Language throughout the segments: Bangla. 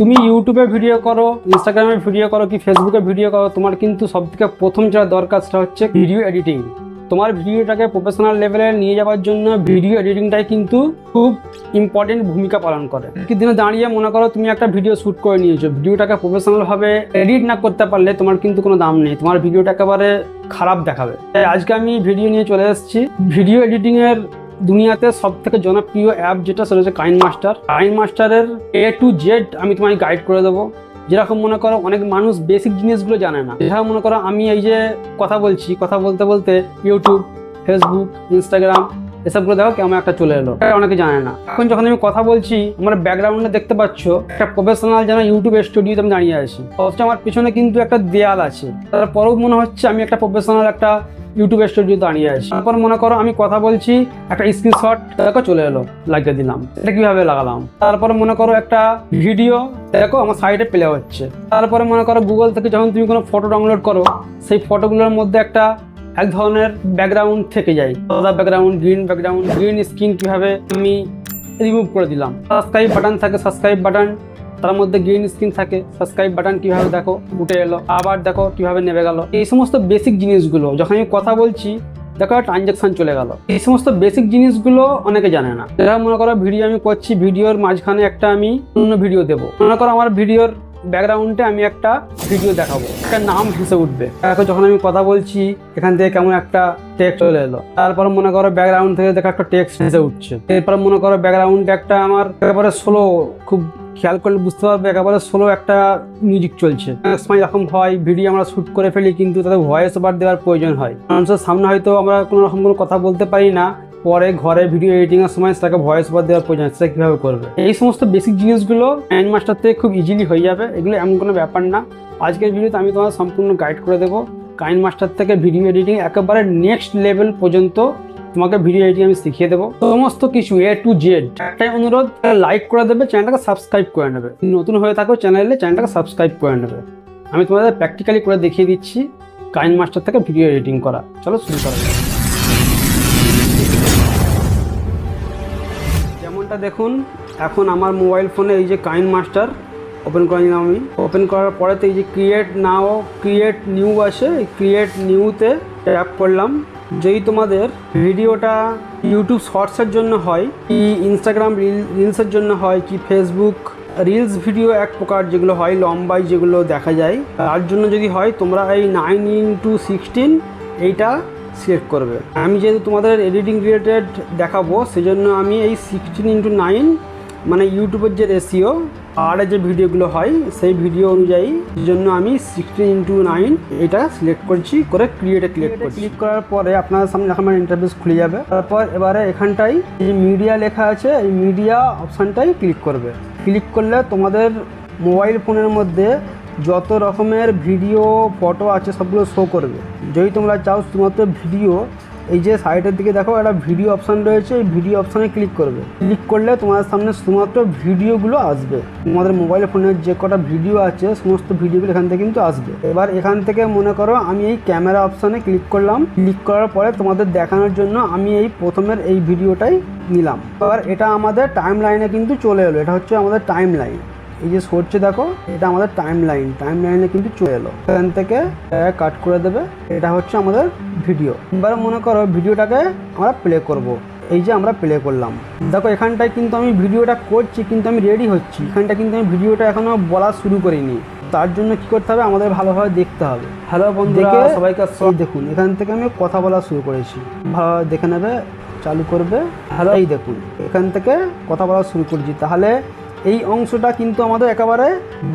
তুমি ইউটিউবে ভিডিও করো ইনস্টাগ্রামে ভিডিও করো কি ফেসবুকে ভিডিও করো, তোমার কিন্তু সব থেকে প্রথম যেটা দরকার সেটা হচ্ছে ভিডিও এডিটিং তোমার ভিডিওটাকে প্রফেশনাল লেভেলে নিয়ে যাওয়ার জন্য ভিডিও এডিটিংটাই কিন্তু খুব ইম্পর্টেন্ট ভূমিকা পালন করে। কি দিনে দাঁড়িয়ে মনে করো তুমি একটা ভিডিও শ্যুট করে নিয়েছো ভিডিওটাকে প্রফেশনালভাবে এডিট না করতে পারলে তোমার কিন্তু কোনো দাম নেই, তোমার ভিডিওটা একেবারে খারাপ দেখাবে। আজকে আমি ভিডিও নিয়ে চলে এসেছি। ভিডিও এডিটিংয়ের দুনিয়াতে সব থেকে জনপ্রিয় অ্যাপ যেটা সেটা হচ্ছে কাইন মাস্টার কাইন মাস্টারের এ টু জেড আমি তোমায় গাইড করে দেবো। যেরকম মনে করো অনেক মানুষ বেসিক জিনিসগুলো জানে না। যেরকম মনে করো আমি এই যে কথা বলছি, কথা বলতে বলতে ইউটিউব ফেসবুক ইনস্টাগ্রাম এসবগুলো দেখো কেমন একটা চলে এলো। অনেকে জানে না। এখন যখন আমি কথা বলছি আমার ব্যাকগ্রাউন্ডে দেখতে পাচ্ছ, একটা প্রফেশনাল যেন ইউটিউব স্টুডিওতে আমি দাঁড়িয়ে আছি। অথচ আমার পিছনে কিন্তু একটা দেয়াল আছে। তারপরেও মনে হচ্ছে আমি একটা প্রফেশনাল একটা ইউটিউব স্টুডিও দাঁড়িয়ে আছি তারপর মনে করো আমি কথা বলছি, একটা স্ক্রিনশট দেখো চলে এলো, লাগিয়ে দিলাম। এটা কীভাবে লাগালাম? তারপর মনে করো একটা ভিডিও দেখো আমার সাইডে প্লে হচ্ছে। তারপরে মনে করো গুগল থেকে যখন তুমি কোনো ফটো ডাউনলোড করো, সেই ফটোগুলোর মধ্যে একটা এক ধরনের ব্যাকগ্রাউন্ড থেকে যায়। সাদা background green background green screen কীভাবে আমি রিমুভ করে দিলাম। সাবস্ক্রাইব বাটন থাকে সাবস্ক্রাইব বাটন তার মধ্যে গ্রিন স্ক্রিন থাকে। সাবস্ক্রাইব বাটন কীভাবে দেখো? উঠে এলো। আবার দেখো কীভাবে নেমে গেল। এই সমস্ত বেসিক জিনিসগুলো, যখন আমি কথা বলছি, দেখো ট্রানজ্যাকশন চলে গেল। এই সমস্ত বেসিক জিনিসগুলো অনেকে জানে না। যারা মনে করো ভিডিও আমি করছি ভিডিওর মাঝখানে একটা আমি অন্য ভিডিও দেবো। মনে করো আমার ভিডিওর ব্যাকগ্রাউন্ডে আমি একটা ভিডিও দেখাবো। একটা নাম ভেসে উঠবে। দেখো যখন আমি কথা বলছি, এখান থেকে কেমন একটা টেক্সট চলে এলো। তারপর মনে করো ব্যাকগ্রাউন্ড থেকে দেখো একটা টেক্সট ভেসে উঠছে। এরপর মনে করো ব্যাকগ্রাউন্ডে একটা আমার একেবারে স্লো খুব খেয়াল করলে বুঝতে পারবে, একেবারে স্লো একটা মিউজিক চলছে। অনেক সময় এরকম হয় ভিডিও আমরা শ্যুট করে ফেলি কিন্তু তাদের ভয়েস ওভার দেওয়ার প্রয়োজন হয়। মানুষের সামনে হয়তো আমরা কোনো রকম কোনো কথা বলতে পারি না, পরে ঘরে ভিডিও এডিটিং এর সময় সেটাকে ভয়েস ওভার দেওয়ার প্রয়োজন সেটা কীভাবে করবে? এই সমস্ত বেসিক জিনিসগুলো অ্যান্ড মাস্টার থেকে খুব ইজিলি হয়ে যাবে, এগুলো এমন কোনো ব্যাপার না। আজকের ভিডিওতে আমি তোমার সম্পূর্ণ গাইড করে দেবো। কাইন মাস্টার থেকে ভিডিও এডিটিং একেবারে নেক্সট লেভেল পর্যন্ত তোমাকে ভিডিও এডিটিং আমি শিখিয়ে দেবো। সমস্ত কিছু এ টু জেড একটাই অনুরোধ লাইক করে দেবে চ্যানেলটাকে সাবস্ক্রাইব করে নেবে। নতুন হয়ে থাকো চ্যানেলে চ্যানেলটাকে সাবস্ক্রাইব করে নেবে। আমি তোমাদের প্র্যাকটিক্যালি করে দেখিয়ে দিচ্ছি কাইন মাস্টার থেকে ভিডিও এডিটিং করা। চলো শুরু করা যাক। যেমনটা দেখুন, এখন আমার মোবাইল ফোনে এই যে কাইন মাস্টার ওপেন করে নিলাম আমি। ওপেন করার পরে তো এই যে ক্রিয়েট নাও ক্রিয়েট নিউ এই ক্রিয়েট নিউতে ট্যাপ করলাম। যেই তোমাদের ভিডিওটা ইউটিউব শর্টসের জন্য হয়, কি ইনস্টাগ্রাম রিল রিলসের জন্য হয়, কি ফেসবুক রিলস ভিডিও এক প্রকার যেগুলো হয় লম্বাই যেগুলো দেখা যায়, তার জন্য যদি হয়, তোমরা এই নাইন ইন্টু সিক্সটিন এইটা সিলেক্ট করবে। আমি যেহেতু তোমাদের এডিটিং রিলেটেড দেখাবো, সেজন্য আমি এই সিক্সটিন ইন্টু নাইন মানে ইউটিউবের যে রেশিও আর যে ভিডিওগুলো হয় সেই ভিডিও অনুযায়ী জন্য আমি সিক্সটিন ইন্টু নাইন এটা সিলেক্ট করছি করে ক্রিয়েটে ক্লিক করছি। ক্লিক করার পরে আপনার সামনে এখন আমার ইন্টারফেস খুলে যাবে। তারপর এবারে এখানটাই যে মিডিয়া লেখা আছে এই মিডিয়া অপশানটাই ক্লিক করবে। ক্লিক করলে তোমাদের মোবাইল ফোনের মধ্যে যত রকমের ভিডিও ফটো আছে সবগুলো শো করবে। যদি তোমরা চাও শুধুমাত্র ভিডিও এই যে সাইডের দিকে দেখো, একটা ভিডিও অপশান রয়েছে, এই ভিডিও অপশানে ক্লিক করবে। ক্লিক করলে তোমাদের সামনে শুধুমাত্র ভিডিওগুলো আসবে। তোমাদের মোবাইল ফোনের যে কটা ভিডিও আছে, সমস্ত ভিডিওগুলো এখান থেকে কিন্তু আসবে। এবার এখান থেকে মনে করো, আমি এই ক্যামেরা অপশানে ক্লিক করলাম। ক্লিক করার পরে তোমাদের দেখানোর জন্য আমি এই প্রথমের এই ভিডিওটাই নিলাম। এবার এটা আমাদের টাইম লাইনে কিন্তু চলে এলো। এটা হচ্ছে আমাদের টাইম লাইন এই যে সরছে দেখো এটা আমাদের টাইম লাইন টাইম লাইনে কিন্তু চলে এলো। এখান থেকে কাট করে দেবে এটা হচ্ছে আমাদের ভিডিও এবারে মনে করো ভিডিওটাকে আমরা প্লে করব। এই যে আমরা প্লে করলাম। দেখো এখানটায় কিন্তু আমি ভিডিওটা করছি কিন্তু আমি রেডি হচ্ছি। এখানটা কিন্তু আমি ভিডিওটা এখনও বলা শুরু করিনি। তার জন্য কি করতে হবে? আমাদের ভালোভাবে দেখতে হবে। হ্যালো বন্ধুরা সবাইকে দেখুন এখান থেকে আমি কথা বলা শুরু করেছি। ভালোভাবে দেখে নেবে চালু করবে। হ্যালো এই দেখুন এখান থেকে কথা বলা শুরু করছি। তাহলে এই অংশটা কিন্তু আমাদের একেবারে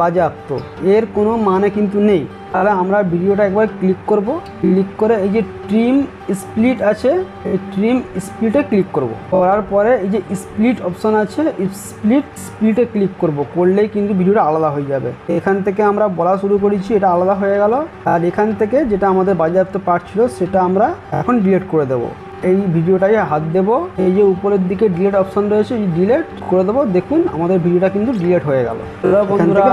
বাজেয়াপ্ত। এর কোনো মানে কিন্তু নেই। তাহলে আমরা ভিডিওটা একবার ক্লিক করব। ক্লিক করে এই যে ট্রিম স্প্লিট আছে, এই ট্রিম স্প্লিটে ক্লিক করব। করার পরে এই যে স্প্লিট অপশন আছে স্প্লিট স্প্লিটে ক্লিক করব। করলেই কিন্তু ভিডিওটা আলাদা হয়ে যাবে। এখান থেকে আমরা বলা শুরু করেছি, এটা আলাদা হয়ে গেল। আর এখান থেকে যেটা আমাদের বাজেয়াপ্ত পার্ট ছিল, সেটা আমরা এখন ডিলিট করে দেবো। এই ভিডিওটাই হাত দেবো। এই যে উপরের দিকে ডিলেট অপশন রয়েছে এই ডিলেট করে দেবো। দেখুন আমাদের ভিডিওটা কিন্তু ডিলেট হয়ে গেল। বন্ধুরা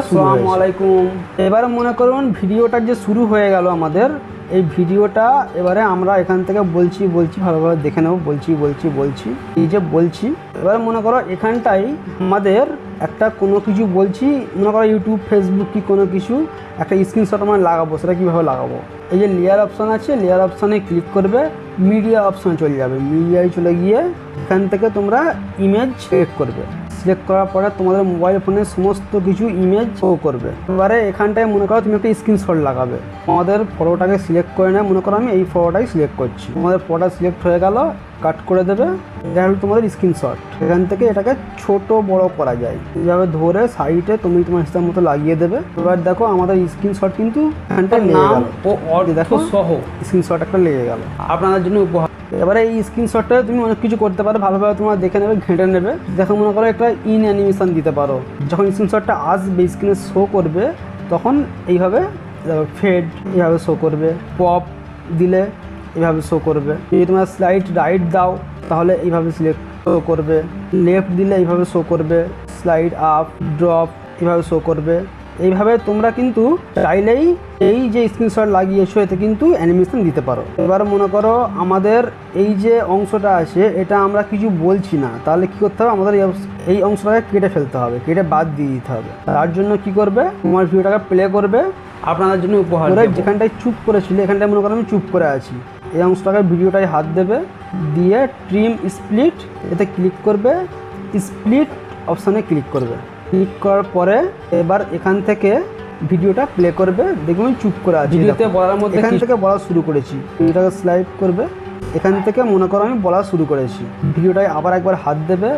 আসসালামু আলাইকুম এবারে মনে করুন ভিডিওটা যে শুরু হয়ে গেল আমাদের এই ভিডিওটা এবারে আমরা এখান থেকে বলছি বলছি ভালোভাবে দেখে নেব। বলছি বলছি বলছি এই যে বলছি। এবারে মনে করো এখানটাই আমাদের একটা কোনো কিছু বলছি। মনে করো ইউটিউব ফেসবুক কি কোনো কিছু একটা স্ক্রিনশট আমরা লাগাবো সেটা কীভাবে লাগাবো? এই যে লেয়ার অপশান আছে লেয়ার অপশানে ক্লিক করবে মিডিয়া অপশান চলে যাবে। মিডিয়ায় চলে গিয়ে এখান থেকে তোমরা ইমেজ সিলেক্ট করবে। সিলেক্ট করার পরে তোমাদের মোবাইল ফোনে সমস্ত কিছু ইমেজ শো করবে। এবারে এখানটায় মনে করো তুমি একটা স্ক্রিনশট লাগাবে। আমাদের ফটোটাকে সিলেক্ট করে নেয় মনে করো আমি এই ফটোটাই সিলেক্ট করছি। আমাদের ফটোটা সিলেক্ট হয়ে গেল। কাট করে দেবে। এটা হলো তোমাদের স্ক্রিনশট এখান থেকে এটাকে ছোট বড় করা যায়। এইভাবে ধরে সাইডে তুমি তোমার হিসাব মতো লাগিয়ে দেবে। এবার দেখো আমাদের স্ক্রিনশট কিন্তু এখানটায় লেগে গেল। ও দেখো সহ। স্ক্রিনশট একটা লেগে গেল। আপনাদের জন্য উপহার। এবারে এই স্ক্রিনশটটা তুমি অনেক কিছু করতে পারো। ভালোভাবে তোমার দেখে নেবে ঘেঁটে নেবে। দেখো মনে করো একটা ইন অ্যানিমেশন দিতে পারো। যখন স্ক্রিনশটটা আসবে স্ক্রিনে শো করবে তখন এইভাবে ফেড এইভাবে শো করবে। পপ দিলে এইভাবে শো করবে। যদি তোমরা স্লাইড রাইট দাও তাহলে এইভাবে সিলেক্ট শো করবে। লেফট দিলে এইভাবে শো করবে। স্লাইড আপ ড্রপ এইভাবে শো করবে। এইভাবে তোমরা কিন্তু চাইলেই এই যে স্ক্রিনশট লাগিয়েছো এতে কিন্তু অ্যানিমেশন দিতে পারো। এবার মনে করো আমাদের এই যে অংশটা আছে এটা আমরা কিছু বলছি না। তাহলে কি করতে হবে? আমাদের এই অংশ- এই অংশটাকে কেটে ফেলতে হবে। কেটে বাদ দিয়ে দিতে হবে। তার জন্য কি করবে? তোমার ভিডিওটাকে প্লে করবে। আপনাদের জন্য উপহার যেখানটায় চুপ করেছিল এখানটায় মনে করো আমি চুপ করে আছি। এই অংশটাকে ভিডিওটাই হাত দেবে দিয়ে ট্রিম স্প্লিট এতে ক্লিক করবে স্প্লিট অপশানে ক্লিক করবে। ক্লিক করার পরে এবার এখান থেকে ভিডিওটা প্লে করবে দেখুন আমি চুপ করে আছি। ভিডিওতে বলার মধ্যে এখান থেকে বলা শুরু করেছি। ভিডিওটাকে স্লাইড করবে এখান থেকে মনে করো আমি বলা শুরু করেছি। ভিডিওটায় আবার একবার হাত দেবে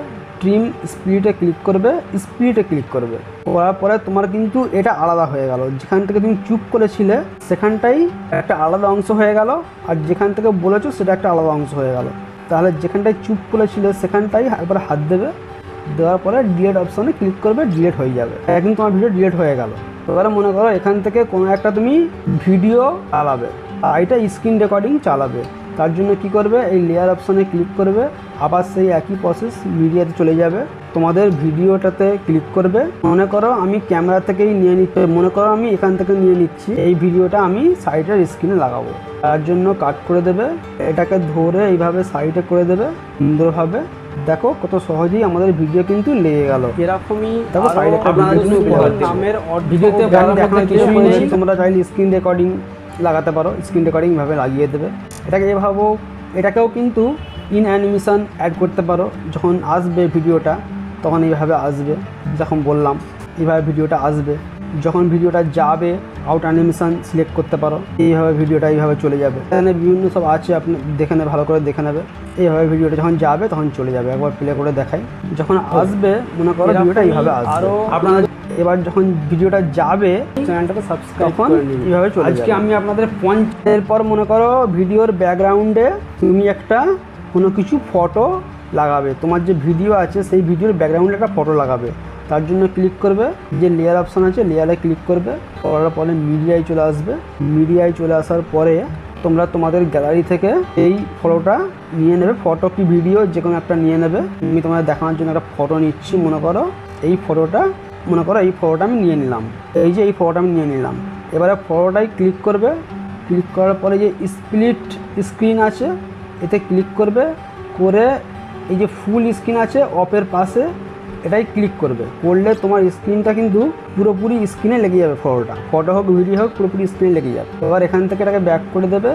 ট্রিম স্পিডে ক্লিক করবে স্পিডে ক্লিক করবে। করার পরে তোমার কিন্তু এটা আলাদা হয়ে গেল। যেখান থেকে তুমি চুপ করেছিলে, সেখানটাই একটা আলাদা অংশ হয়ে গেল, আর যেখান থেকে বলেছ সেটা একটা আলাদা অংশ হয়ে গেল। তাহলে যেখানটায় চুপ করেছিলে, সেখানটাই একবার হাত দেবে। দেওয়ার পরে ডিলেট অপশনে ক্লিক করবে ডিলেট হয়ে যাবে। এখন তোমার ভিডিও ডিলেট হয়ে গেল। এবারে মনে করো এখান থেকে কোনো একটা তুমি ভিডিও চালাবে, আর এটা স্ক্রিন রেকর্ডিং চালাবে। তার জন্য কি করবে? এই লেয়ার অপশনে ক্লিক করবে। আবার সেই একই প্রসেস মিডিয়াতে চলে যাবে। তোমাদের ভিডিওটাতে ক্লিক করবে। মনে করো আমি ক্যামেরা থেকেই নিয়ে নিতে মনে করো আমি এখান থেকে নিয়ে নিচ্ছি এই ভিডিওটা আমি সাইডের স্ক্রিনে লাগাবো। তার জন্য কাট করে দেবে। এটাকে ধরে এইভাবে সাইডে করে দেবে সুন্দরভাবে। দেখো কত সহজেই আমাদের ভিডিও কিন্তু লেগে গেল। এরকমই দেখো একটা। দেব। নামের ভিডিওতে কিছুই নেই। নেই। তোমরা চাইলে স্ক্রিন রেকর্ডিং লাগাতে পারো। স্ক্রিন রেকর্ডিং ভাবে লাগিয়ে দেবে। এটাকে এভাবেও এটাকেও কিন্তু ইন অ্যানিমেশন অ্যাড করতে পারো। যখন আসবে ভিডিওটা তখন এইভাবে আসবে যখন বললাম এইভাবে ভিডিওটা আসবে। যখন ভিডিওটা যাবে আউট অ্যানিমেশন সিলেক্ট করতে পারো এইভাবে ভিডিওটা এইভাবে চলে যাবে। এখানে বিভিন্ন সব আছে আপনি দেখে নেবে ভালো করে দেখে নেবে। এইভাবে ভিডিওটা যখন যাবে তখন চলে যাবে। একবার প্লে করে দেখাই। যখন আসবে মনে করো ভিডিওটা এইভাবে আসবে। আরও আপনারা এবার যখন ভিডিওটা যাবে চ্যানেলটাকে সাবস্ক্রাইব করে নিন। এইভাবে চলে আজকে আমি আপনাদের পঞ্চ এরপর মনে করো ভিডিওর ব্যাকগ্রাউন্ডে তুমি একটা কোনো কিছু ফটো লাগাবে। তোমার যে ভিডিও আছে, সেই ভিডিওর ব্যাকগ্রাউন্ডে একটা ফটো লাগাবে। তার জন্য ক্লিক করবে। যে লেয়ার অপশান আছে লেয়ারে ক্লিক করবে। করার পরে মিডিয়ায় চলে আসবে। মিডিয়ায় চলে আসার পরে তোমরা তোমাদের গ্যালারি থেকে এই ফটোটা নিয়ে নেবে। ফটো কি ভিডিও যে কোনো একটা নিয়ে নেবে। আমি তোমাদের দেখানোর জন্য একটা ফটো নিচ্ছি, মনে করো। এই ফটোটা মনে করো এই ফটোটা আমি নিয়ে নিলাম। এই যে এই ফটোটা আমি নিয়ে নিলাম। এবারে ফটোটাই ক্লিক করবে। ক্লিক করার পরে যে স্প্লিট স্ক্রিন আছে এতে ক্লিক করবে, করে এই যে ফুল স্ক্রিন আছে অপের পাশে এটাই ক্লিক করবে। করলে তোমার স্ক্রিনটা কিন্তু পুরোপুরি স্ক্রিনে লেগে যাবে ফটোটা ফটো হোক ভিডিও হোক, পুরোপুরি স্ক্রিনে লেগে যাবে। এবার এখান থেকে এটাকে ব্যাক করে দেবে।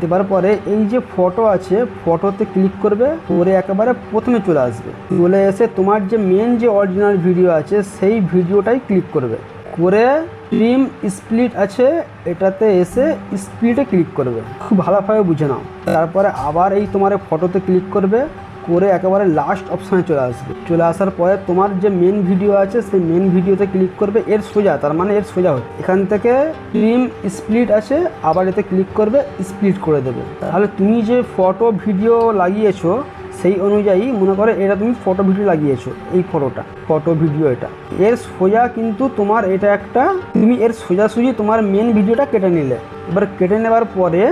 দেওয়ার পরে এই যে ফটো আছে ফটোতে ক্লিক করবে, করে একেবারে প্রথমে চলে আসবে। চলে এসে তোমার যে মেন যে অরিজিনাল ভিডিও আছে, সেই ভিডিওটাই ক্লিক করবে। করে ট্রিম স্প্লিট আছে, এটাতে এসে স্প্লিটে ক্লিক করবে। খুব ভালোভাবে বুঝে নাও। তারপরে আবার এই তোমার ফটোতে ক্লিক করবে, করে একেবারে লাস্ট অপশানে চলে আসবে। চলে আসার পরে তোমার যে মেন ভিডিও আছে, সেই মেন ভিডিওতে ক্লিক করবে, এর সোজা, তার মানে এর সোজা হচ্ছে। এখান থেকে ট্রিম স্প্লিট আছে, আবার এতে ক্লিক করবে স্প্লিট করে দেবে। তাহলে তুমি যে ফটো ভিডিও লাগিয়েছো সেই অনুযায়ী মনে করো এটা তুমি ফটো ভিডিও লাগিয়েছো, এই ফটোটা ফটো ভিডিও এটা। এর সোজা কিন্তু তোমার এটা একটা, তুমি এর সোজাসুজি তোমার মেন ভিডিওটা কেটে নিলে। এবার কেটে নেওয়ার পরে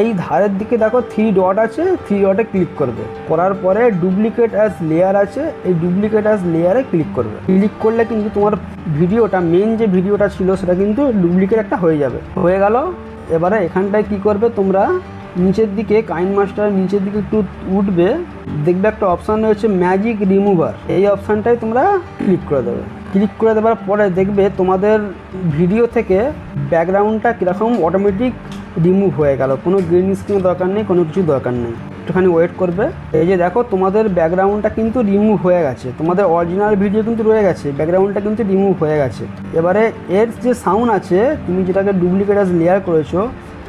এই ধারের দিকে দেখো থ্রি ডট আছে থ্রি ডটে ক্লিক করবে। করার পরে ডুপ্লিকেট অ্যাজ লেয়ার আছে, এই ডুপ্লিকেট অ্যাজ লেয়ারে ক্লিক করবে। ক্লিক করলে কিন্তু তোমার ভিডিওটা মেন যে ভিডিওটা ছিল সেটা কিন্তু ডুপ্লিকেট একটা হয়ে যাবে। হয়ে গেল, এবারে এখানটায় কি করবে তোমরা নিচের দিকে, কাইন মাস্টার নিচের দিকে একটু উঠবে, দেখবে একটা অপশান রয়েছে ম্যাজিক রিমুভার এই অপশানটাই তোমরা ক্লিক করে দেবে। ক্লিক করে দেওয়ার পরে দেখবে তোমাদের ভিডিও থেকে ব্যাকগ্রাউন্ডটা কীরকম অটোমেটিক রিমুভ হয়ে গেল। কোনো গ্রিন স্ক্রিনের দরকার নেই, কোনো কিছু দরকার নেই। একটুখানি ওয়েট করবে। এই যে দেখো, তোমাদের ব্যাকগ্রাউন্ডটা কিন্তু রিমুভ হয়ে গেছে। তোমাদের অরিজিনাল ভিডিও কিন্তু রয়ে গেছে ব্যাকগ্রাউন্ডটা কিন্তু রিমুভ হয়ে গেছে। এবারে এর যে সাউন্ড আছে, তুমি যেটাকে ডুপ্লিকেট আজ লেয়ার করেছ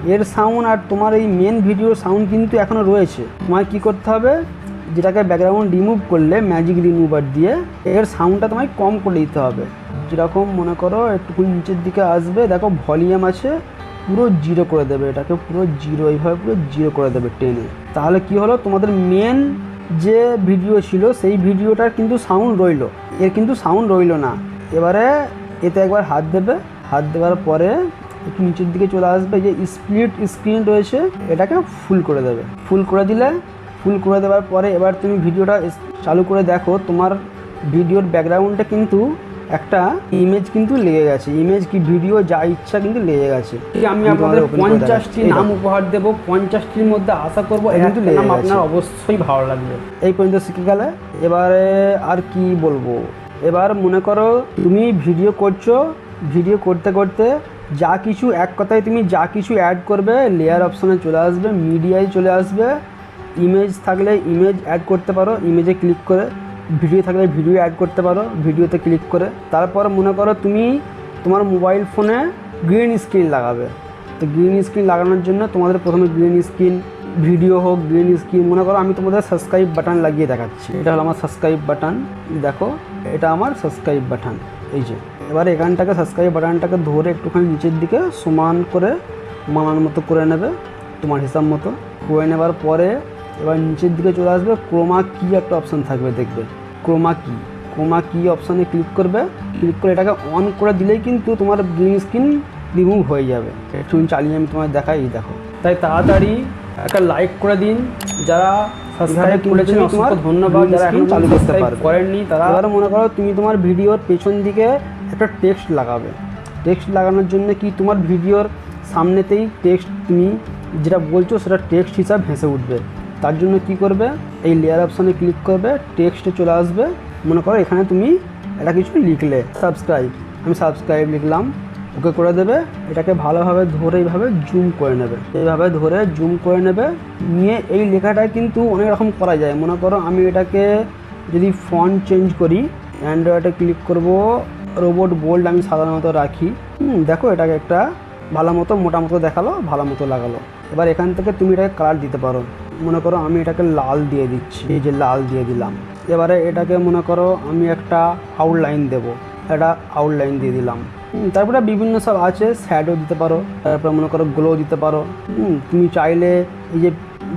এর সাউন্ড আর তোমার এই মেন ভিডিওর সাউন্ড কিন্তু এখনও রয়েছে। তোমায় কী করতে হবে? যেটাকে ব্যাকগ্রাউন্ড রিমুভ করলে ম্যাজিক রিমুভার দিয়ে এর সাউন্ডটা তোমায় কম করে দিতে হবে। যেরকম মনে করো একটু নিচের দিকে আসবে, দেখো ভলিউম আছে, পুরো জিরো করে দেবে এটাকে, পুরো জিরো এইভাবে পুরো জিরো করে দেবে টেনে তাহলে কি হলো? তোমাদের মেন যে ভিডিও ছিল, সেই ভিডিওটার কিন্তু সাউন্ড রইল। এর কিন্তু সাউন্ড রইল না। এবারে এতে একবার হাত দেবে। হাত দেওয়ার পরে একটু নিচের দিকে চলে আসবে যে স্প্লিট স্ক্রিন রয়েছে এটাকে ফুল করে দেবে। ফুল করে দিলে ফুল করে দেওয়ার পরে এবার তুমি ভিডিওটা চালু করে দেখো তোমার ভিডিওর ব্যাকগ্রাউন্ডে কিন্তু একটা ইমেজ কিন্তু লেগে গেছে। ইমেজ কি ভিডিও যা ইচ্ছা কিন্তু লেগে গেছে। আমি আপনাদের পঞ্চাশটি নাম উপহার দেব পঞ্চাশটির মধ্যে আশা করব কিন্তু নাম আপনার অবশ্যই ভালো লাগবে। এই পর্যন্ত শিখে গেলে। এবারে আর কি বলব? এবার মনে করো তুমি ভিডিও করছ ভিডিও করতে করতে যা কিছু, এক কথায় তুমি যা কিছু অ্যাড করবে লেয়ার অপশানে চলে আসবে মিডিয়ায় চলে আসবে। ইমেজ থাকলে ইমেজ অ্যাড করতে পারো ইমেজে ক্লিক করে। ভিডিও থাকলে ভিডিও অ্যাড করতে পারো ভিডিওতে ক্লিক করে। তারপর মনে করো তুমি তোমার মোবাইল ফোনে গ্রিন স্ক্রিন লাগাবে। তো গ্রিন স্ক্রিন লাগানোর জন্য তোমাদের প্রথমে গ্রিন স্ক্রিন ভিডিও হোক গ্রিন স্ক্রিন মনে করো আমি তোমাদের সাবস্ক্রাইব বাটন লাগিয়ে দেখাচ্ছি। এটা হলো আমার সাবস্ক্রাইব বাটন দেখো, এটা আমার সাবস্ক্রাইব বাটন এই যে। এবার এখানটাকে সাবস্ক্রাইব বাটনটাকে ধরে একটুখানি নিচের দিকে সমান করে মানার মতো করে নেবে তোমার হিসাব মতো। করে নেবার পরে এবার নিচের দিকে চলে আসবে ক্রোমা কি একটা অপশান থাকবে দেখবে। ক্রোমা কি ক্রোমা কি অপশানে ক্লিক করবে। ক্লিক করে এটাকে অন করে দিলেই কিন্তু তোমার গ্রিন স্ক্রিন রিমুভ হয়ে যাবে। একটু চালিয়ে আমি তোমায় দেখাই দেখো। তাই তাড়াতাড়ি একটা লাইক করে দিন। যারা সাবস্ক্রাইব করেছেন অসংখ্য ধন্যবাদ। যারা এখন চালু করতে। করেননি তারা মনে করো তুমি তোমার ভিডিওর পেছন দিকে একটা টেক্সট লাগাবে। টেক্সট লাগানোর জন্য কি তোমার ভিডিওর সামনেতেই টেক্সট তুমি যেটা বলছো সেটা টেক্সট হিসাব ভেসে উঠবে। তার জন্য কি করবে? এই লেয়ার অপশানে ক্লিক করবে টেক্সটে চলে আসবে। মনে করো এখানে তুমি একটা কিছু লিখলে সাবস্ক্রাইব আমি সাবস্ক্রাইব লিখলাম, ওকে করে দেবে। এটাকে ভালোভাবে ধরে এইভাবে জুম করে নেবে। এইভাবে ধরে জুম করে নেবে। নিয়ে এই লেখাটা কিন্তু অনেক রকম করা যায়। মনে করো আমি এটাকে যদি ফন্ট চেঞ্জ করি অ্যান্ড্রয়েডে ক্লিক করব রোবট বোল্ড আমি সাধারণত রাখি। দেখো, এটাকে একটা ভালো মতো, মোটা মতো দেখাল, ভালো মতো লাগালো। এবার এখান থেকে তুমি এটাকে কালার দিতে পারো। মনে করো আমি এটাকে লাল দিয়ে দিচ্ছি, এই যে লাল দিয়ে দিলাম। এবারে এটাকে মনে করো আমি একটা আউটলাইন দেবো, একটা আউটলাইন দিয়ে দিলাম। তারপরে বিভিন্ন সব আছে শ্যাডো দিতে পারো, তারপরে মনে করো গ্লো দিতে পারো। তুমি চাইলে এই যে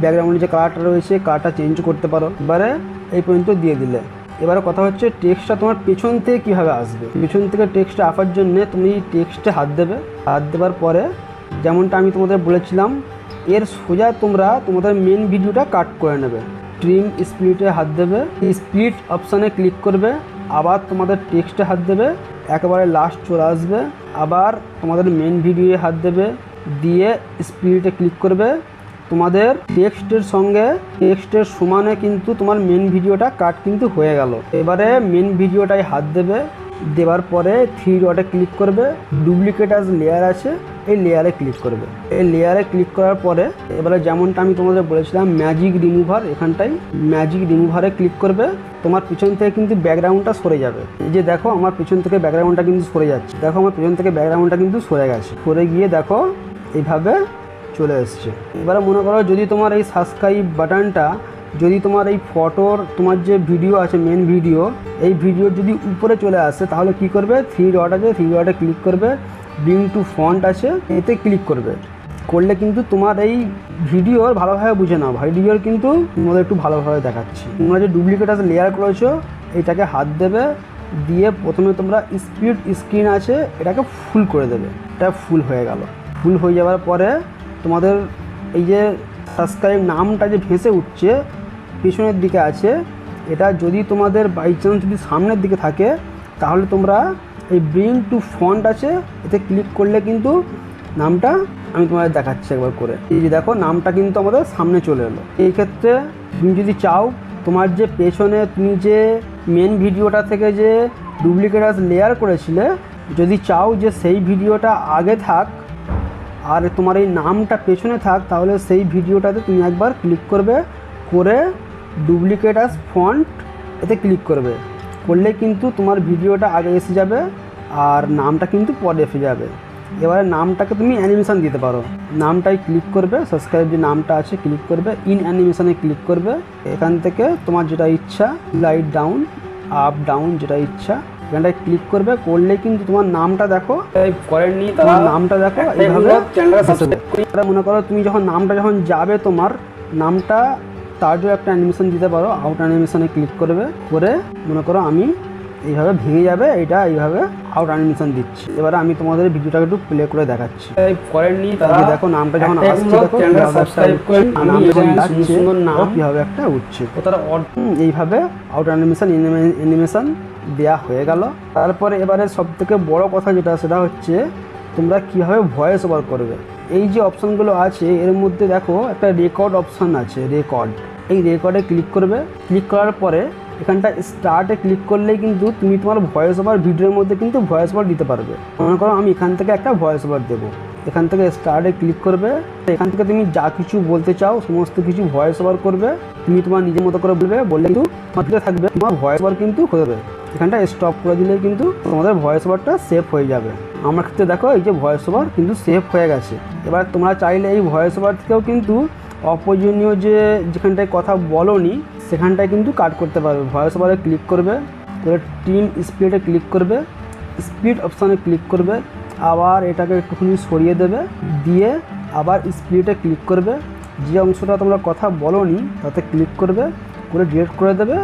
ব্যাকগ্রাউন্ডে যে কালারটা রয়েছে কালারটা চেঞ্জ করতে পারো। এবারে এই পর্যন্ত দিয়ে দিলে। এবারে কথা হচ্ছে টেক্সটটা তোমার পেছন থেকে কীভাবে আসবে? পেছন থেকে টেক্সটটা আসার জন্য তুমি টেক্সটে হাত দেবে। হাত দেওয়ার পরে যেমনটা আমি তোমাদের বলেছিলাম, এর সোজা তোমরা তোমাদের মেন ভিডিওটা কাট করে নেবে। ট্রিম স্প্লিটে হাত দেবে স্প্লিট অপশানে ক্লিক করবে, আবার তোমাদের টেক্সটে হাত দেবে, একেবারে লাস্ট চলে আসবে, আবার তোমাদের মেন ভিডিওয়ে হাত দেবে, দিয়ে স্প্লিটে ক্লিক করবে তোমাদের টেক্সটের সঙ্গে টেক্সটের সমানে কিন্তু তোমার মেন ভিডিওটা কাট কিন্তু হয়ে গেল। এবারে মেন ভিডিওটায় হাত দেবে, দেওয়ার পরে থ্রি ডটে ক্লিক করবে ডুপ্লিকেট আজ লেয়ার আছে, এই লেয়ারে ক্লিক করবে। এই লেয়ারে ক্লিক করার পরে এবারে যেমনটা আমি তোমাদের বলেছিলাম ম্যাজিক রিমুভার এখানটায় ম্যাজিক রিমুভারে ক্লিক করবে, তোমার পিছন থেকে কিন্তু ব্যাকগ্রাউন্ডটা সরে যাবে। এই যে দেখো আমার পিছন থেকে ব্যাকগ্রাউন্ডটা কিন্তু সরে যাচ্ছে। দেখো আমার পিছন থেকে ব্যাকগ্রাউন্ডটা কিন্তু সরে গেছে। সরে গিয়ে দেখো, এইভাবে চলে এসছে। এবারে মনে করো যদি তোমার এই সাবস্ক্রাইব বাটনটা যদি তোমার এই ফটোর তোমার যে ভিডিও আছে মেন ভিডিও এই ভিডিও যদি উপরে চলে আসে, তাহলে কি করবে? থ্রি ডট আছে থ্রি ডটে ক্লিক করবে। ব্রিং টু ফন্ট আছে, এতে ক্লিক করবে। করলে কিন্তু তোমার এই ভিডিওর ভালোভাবে বুঝে নাও। ভিডিওর কিন্তু তোমাদের একটু ভালোভাবে দেখাচ্ছি। তোমরা যে ডুপ্লিকেট আছে লেয়ার করেছ, এটাকে হাত দেবে, দিয়ে প্রথমে তোমরা স্পিড স্ক্রিন আছে, এটাকে ফুল করে দেবে। এটা ফুল হয়ে গেল। ফুল হয়ে যাওয়ার পরে তোমাদের এই যে সাবস্ক্রাইব নামটা যে ভেসে উঠছে, পিছনের দিকে আছে, এটা যদি তোমাদের বাই চান্স যদি সামনের দিকে থাকে, তাহলে তোমরা এই ব্রিং টু ফন্ট আছে, এতে ক্লিক করলে কিন্তু নামটা আমি তোমাদের দেখাচ্ছি একবার করে। এই যে দেখো, নামটা কিন্তু আমাদের সামনে চলে এলো। এই ক্ষেত্রে তুমি যদি চাও, তোমার যে পেছনে তুমি যে মেন ভিডিওটা থেকে যে ডুপ্লিকেট লেয়ার করেছিলে, যদি চাও যে সেই ভিডিওটা আগে থাক আর তোমার এই নামটা পেছনে থাক, তাহলে সেই ভিডিওটাতে তুমি একবার ক্লিক করবে, করে ডুপ্লিকেট আস ফন্ট এতে ক্লিক করবে। করলে কিন্তু তোমার ভিডিওটা আগে এসে যাবে আর নামটা কিন্তু পরে এসে যাবে। এবারে নামটাকে তুমি অ্যানিমেশান দিতে পারো। নামটাই ক্লিক করবে সাবস্ক্রাইব যে নামটা আছে ক্লিক করবে ইন অ্যানিমেশানে ক্লিক করবে। এখান থেকে তোমার যেটা ইচ্ছা লাইট ডাউন আপ ডাউন যেটা ইচ্ছা এখানটায় ক্লিক করবে করলে কিন্তু তোমার নামটা দেখো। করেননি তোমার নামটা দেখো এইভাবে মনে করো তুমি যখন নামটা যখন যাবে তোমার নামটা তার জন্য একটা অ্যানিমেশন দিতে পারো আউট অ্যানিমেশনে ক্লিক করবে করে মনে করো আমি এইভাবে ভেঙে যাবে এটা এইভাবে আউট অ্যানিমেশন দিচ্ছি। এবারে আমি তোমাদের ভিডিওটাকে একটু প্লে করে দেখাচ্ছি। করেননি দেখো নামটা যখন আসছে দেখো নাম যখন সুন্দর নাম। কীভাবে একটা উঠছে। তারা এইভাবে আউট অ্যানিমেশন অ্যানিমেশন দেওয়া হয়ে গেল। তারপরে এবারে সব থেকে বড় কথা যেটা, সেটা হচ্ছে তোমরা কীভাবে ভয়েস ওভার করবে। এই যে অপশানগুলো আছে, এর মধ্যে দেখো একটা রেকর্ড অপশান আছে রেকর্ড এই রেকর্ডে ক্লিক করবে। ক্লিক করার পরে এখানটা স্টার্টে ক্লিক করলেই কিন্তু তুমি তোমার ভয়েস ওভার ভিডিওর মধ্যে কিন্তু ভয়েস ওভার দিতে পারবে। মনে করো আমি এখান থেকে একটা ভয়েস ওভার দেবো। এখান থেকে স্টার্টে ক্লিক করবে। এখান থেকে তুমি যা কিছু বলতে চাও, সমস্ত কিছু ভয়েস ওভার করবে। তুমি তোমার নিজের মতো করে বলবে, বললে কিন্তু থাকবে। তোমার ভয়েস ওভার কিন্তু হয়ে যাবে। এখানটা স্টপ করে দিলে কিন্তু তোমাদের ভয়েস ওভারটা সেভ হয়ে যাবে। আমার ক্ষেত্রে দেখো, এই যে ভয়েস ওভার কিন্তু সেভ হয়ে গেছে। এবার তোমরা চাইলে এই ভয়েস ওভার থেকেও কিন্তু অপ্রয়োজনীয় যে যেখানটায় কথা বলনি, সেখানটায় কিন্তু কাট করতে পারবে। ভয়েস ওভারে ক্লিক করবে। করে টিম স্পিডে ক্লিক করবে। স্পিড অপশানে ক্লিক করবে। আবার এটাকে একটুখানি সরিয়ে দেবে, দিয়ে আবার স্পিডে ক্লিক করবে। যে অংশটা তোমরা কথা বলনি, তাতে ক্লিক করবে, করে ডিলেট করে দেবে,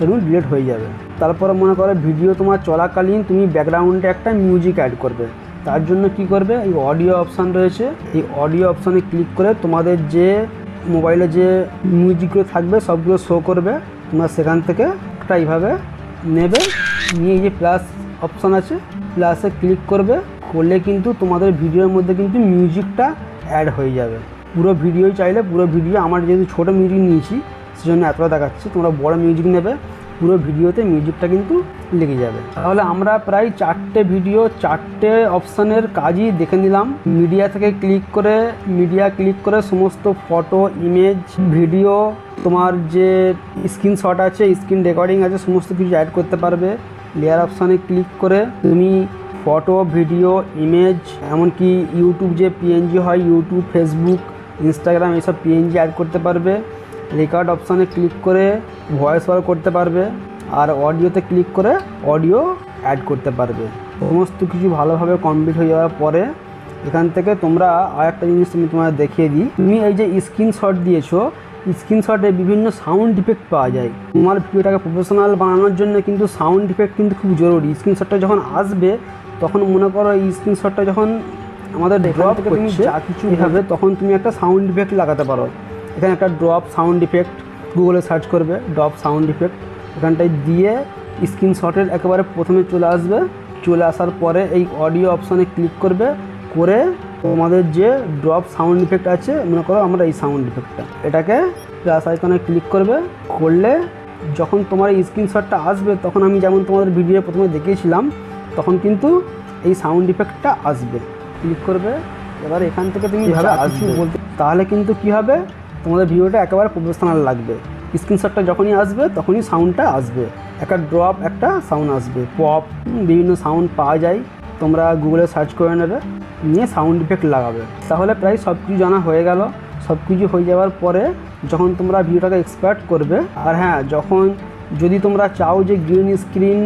এবং ডিলেট হয়ে যাবে। তারপরে মনে করো ভিডিও তোমার চলাকালীন তুমি ব্যাকগ্রাউন্ডে একটা মিউজিক অ্যাড করবে। তার জন্য কি করবে? এই অডিও অপশান রয়েছে। এই অডিও অপশানে ক্লিক করে তোমাদের যে মোবাইলে যে মিউজিকগুলো থাকবে, সবগুলো শো করবে। তোমরা সেখান থেকে একটা এইভাবে নেবে। নিয়ে যে প্লাস অপশান আছে প্লাসে ক্লিক করবে। করলে কিন্তু তোমাদের ভিডিওর মধ্যে কিন্তু মিউজিকটা অ্যাড হয়ে যাবে। পুরো ভিডিওই চাইলে পুরো ভিডিও আমার যেহেতু ছোটো মিউজিক নিয়েছি, সেজন্য এতটা দেখাচ্ছি। তোমরা বড় মিউজিক নেবে, পুরো ভিডিওতে মিউজিকটা কিন্তু লেগে যাবে। তাহলে আমরা প্রায় চারটে ভিডিও চারটে অপশানের কাজই দেখে নিলাম। মিডিয়া থেকে ক্লিক করে মিডিয়া ক্লিক করে সমস্ত ফটো ইমেজ ভিডিও তোমার যে স্ক্রিনশট আছে স্ক্রিন রেকর্ডিং আছে, সমস্ত কিছু অ্যাড করতে পারবে। লেয়ার অপশানে ক্লিক করে তুমি ফটো, ভিডিও ইমেজ এমনকি ইউটিউব যে পিএনজি হয় ইউটিউব ফেসবুক ইনস্টাগ্রাম এসব পিএনজি অ্যাড করতে পারবে। রেকর্ড অপশানে ক্লিক করে ভয়েস ওভার করতে পারবে আর অডিওতে ক্লিক করে অডিও অ্যাড করতে পারবে। সমস্ত কিছু ভালোভাবে কমপ্লিট হয়ে যাওয়ার পরে এখান থেকে তোমরা আর একটা জিনিস আমি তোমাদের দেখিয়ে দিই। তুমি এই যে স্ক্রিনশট দিয়েছ স্ক্রিনশটে বিভিন্ন সাউন্ড ইফেক্ট পাওয়া যায়। তোমার ভিডিওটাকে প্রফেশনাল বানানোর জন্য কিন্তু সাউন্ড ইফেক্ট কিন্তু খুব জরুরি। স্ক্রিনশটটা যখন আসবে তখন মনে করো এই স্ক্রিনশটটা যখন আমাদের ড্রপ থেকে তুমি যা কিছু হবে তখন তুমি একটা সাউন্ড ইফেক্ট লাগাতে পারো। এখানে একটা ড্রপ সাউন্ড ইফেক্ট গুগলে সার্চ করবে ড্রপ সাউন্ড ইফেক্ট এখানটায় দিয়ে স্ক্রিনশটের একেবারে প্রথমে চলে আসবে। চলে আসার পরে এই অডিও অপশানে ক্লিক করবে করে তোমাদের যে ড্রপ সাউন্ড ইফেক্ট আছে মনে করো আমরা এই সাউন্ড ইফেক্টটা এটাকে প্লাস আইকনে ক্লিক করবে করলে যখন তোমার এই স্ক্রিনশটটা আসবে তখন আমি যেমন তোমাদের ভিডিও প্রথমে দেখিয়েছিলাম তখন কিন্তু এই সাউন্ড ইফেক্টটা আসবে। ক্লিক করবে এবার এখান থেকে তুমি এভাবে আসবে। বলতে তাহলে কিন্তু কি হবে? তোমাদের ভিডিওটা একেবারে প্রফেশনাল লাগবে। স্ক্রিনশটটা যখনই আসবে তখনই সাউন্ডটা আসবে। একটা ড্রপ একটা সাউন্ড আসবে। পপ বিভিন্ন সাউন্ড পাওয়া যায়। তোমরা গুগলে সার্চ করে নেবে নিয়ে সাউন্ড ইফেক্ট লাগাবে। তাহলে প্রায় সব কিছু জানা হয়ে গেল। সব কিছু হয়ে যাওয়ার পরে যখন তোমরা ভিডিওটাকে এক্সপার্ট করবে আর হ্যাঁ যখন যদি তোমরা চাও যে গ্রিন স্ক্রিন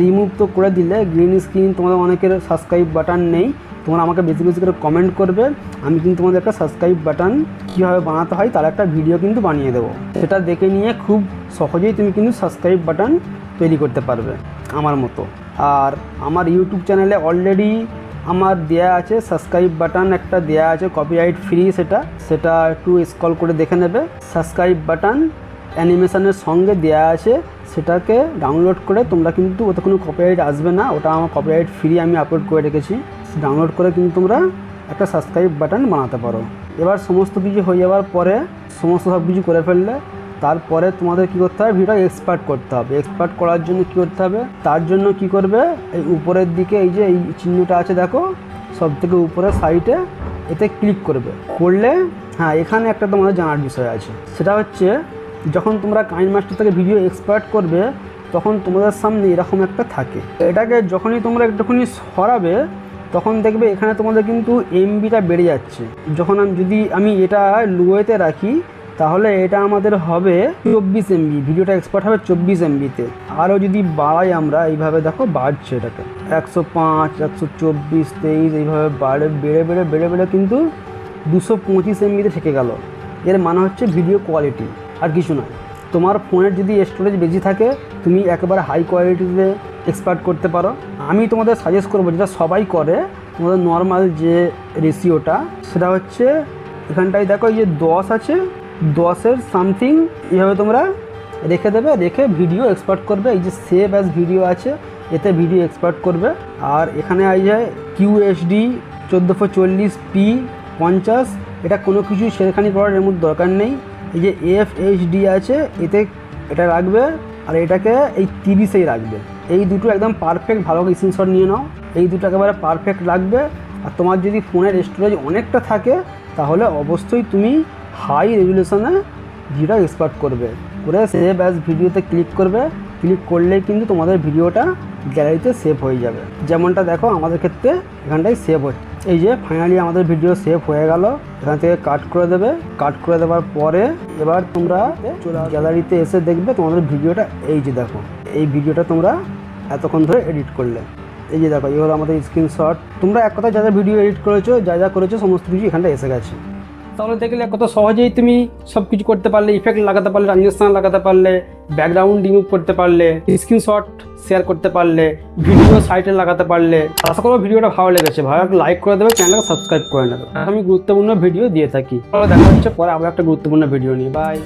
রিমুভ তো করে দিলে গ্রিন স্ক্রিন তোমাদের অনেকের সাবস্ক্রাইব বাটন নেই। তোমরা আমাকে বেশি বেশি করে কমেন্ট করবে, আমি কিন্তু তোমাদের একটা সাবস্ক্রাইব বাটন কীভাবে বানাতে হয় তার একটা ভিডিও কিন্তু বানিয়ে দেবো। সেটা দেখে নিয়ে খুব সহজেই তুমি কিন্তু সাবস্ক্রাইব বাটন তৈরি করতে পারবে, আমার মতো। আর আমার ইউটিউব চ্যানেলে অলরেডি আমার দেয়া আছে সাবস্ক্রাইব বাটন একটা দেয়া আছে কপিরাইট ফ্রি সেটা। সেটা একটু স্কল করে দেখে নেবে। সাবস্ক্রাইব বাটন অ্যানিমেশনের সঙ্গে দেয়া আছে, সেটাকে ডাউনলোড করে তোমরা কিন্তু ওতে কোনো কপিরাইট আসবে না। ওটা আমার কপিরাইট ফ্রি আমি আপলোড করে রেখেছি। ডাউনলোড করে কিন্তু তোমরা একটা সাবস্ক্রাইব বাটন বানাতে পারো। এবার সমস্ত কিছু হয়ে যাওয়ার পরে সমস্ত সব কিছু করে ফেললে, তারপরে তোমাদের কি করতে হবে? ভিডিও এক্সপার্ট করতে হবে। এক্সপার্ট করার জন্য কি করতে হবে? তার জন্য কি করবে? এই উপরের দিকে এই যে এই চিহ্নটা আছে দেখো, সব থেকে উপরের সাইটে এতে ক্লিক করবে। করলে হ্যাঁ এখানে একটা তোমাদের জানার বিষয় আছে। সেটা হচ্ছে যখন তোমরা কাইন মাস্টার থেকে ভিডিও এক্সপার্ট করবে, তখন তোমাদের সামনে এরকম একটা থাকে। এটাকে যখনই তোমরা একটুখানি সরাবে, তখন দেখবে এখানে তোমাদের কিন্তু এমবিটা বেড়ে যাচ্ছে। যখন আমি যদি আমি এটা লোয়েতে রাখি, তাহলে এটা আমাদের হবে চব্বিশ এমবি ভিডিওটা এক্সপার্ট হবে চব্বিশ এমবিতে আরও যদি বাড়াই আমরা, এইভাবে দেখো বাড়ছে এটাকে। একশো পাঁচ, একশো চব্বিশ, তেইশ, এইভাবে বাড়ে, বেড়ে বেড়ে বেড়ে বেড়ে কিন্তু দুশো পঁচিশ এমবিতে থেকে গেল। এর মানে হচ্ছে ভিডিও কোয়ালিটি আর কিছু নয়। তোমার ফোনের যদি স্টোরেজ বেশি থাকে, তুমি একেবারে হাই কোয়ালিটিতে এক্সপার্ট করতে পারো। আমি তোমাদের সাজেস্ট করব, যেটা সবাই করে, তোমাদের নর্মাল যে রেশিওটা সেটা হচ্ছে এখানটায় দেখো এই যে দশ আছে, দশের সামথিং এইভাবে তোমরা রেখে দেবে, রেখে ভিডিও এক্সপার্ট করবে। এই যে সেভ অ্যাজ ভিডিও আছে, এতে ভিডিও এক্সপার্ট করবে। আর এখানে এই যে কিউএসডি চোদ্দোশো চল্লিশ পি পঞ্চাশ, এটা কোনো কিছু সেখানে করার এর মধ্যে দরকার নেই। এই যে এফ এইচডি আছে, এতে এটা রাখবে, আর এটাকে এই তিরিশেই রাখবে। এই দুটো একদম পারফেক্ট ভালো করে স্ক্রিনশট নিয়ে নাও। এই দুটো একেবারে পারফেক্ট রাখবে আর তোমার যদি ফোনের স্টোরেজ অনেকটা থাকে, তাহলে অবশ্যই তুমি হাই রেজুলেশনে ভিডিও এক্সপার্ট করবে। করে সেভ অ্যাজ ভিডিওতে ক্লিক করবে। ক্লিক করলেই কিন্তু তোমাদের ভিডিওটা গ্যালারিতে সেভ হয়ে যাবে। যেমনটা দেখো, আমাদের ক্ষেত্রে এখানটায় সেভ হচ্ছে। এই যে ফাইনালি আমাদের ভিডিও সেভ হয়ে গেল। এখান থেকে কাট করে দেবে। কাট করে দেওয়ার পরে এবার তোমরা গ্যালারিতে এসে দেখবে তোমাদের ভিডিওটা এই যে দেখো। এই ভিডিওটা তোমরা এতক্ষণ ধরে এডিট করলে। এই যে দেখো, এই হলো আমাদের স্ক্রিনশট তোমরা এক কথায় যা যা ভিডিও এডিট করেছ, যা যা করেছ, সমস্ত কিছু এখানটা এসে গেছে। তাহলে দেখলে কত সহজেই তুমি সব কিছু করতে পারলে ইফেক্ট লাগাতে পারলে ট্রানজেকশন লাগাতে পারলে ব্যাকগ্রাউন্ড রিমুভ করতে পারলে স্ক্রিনশট শেয়ার করতে পারলে ভিডিও সাইটে লাগাতে পারলে। আশা করব ভিডিওটা ভালো লেগেছে। ভালো লাইক করে দেবে চ্যানেলকে সাবস্ক্রাইব করে নেবে। আমি গুরুত্বপূর্ণ ভিডিও দিয়ে থাকি। তাহলে দেখা হচ্ছে পরে আবার একটা গুরুত্বপূর্ণ ভিডিও নিয়ে। বাই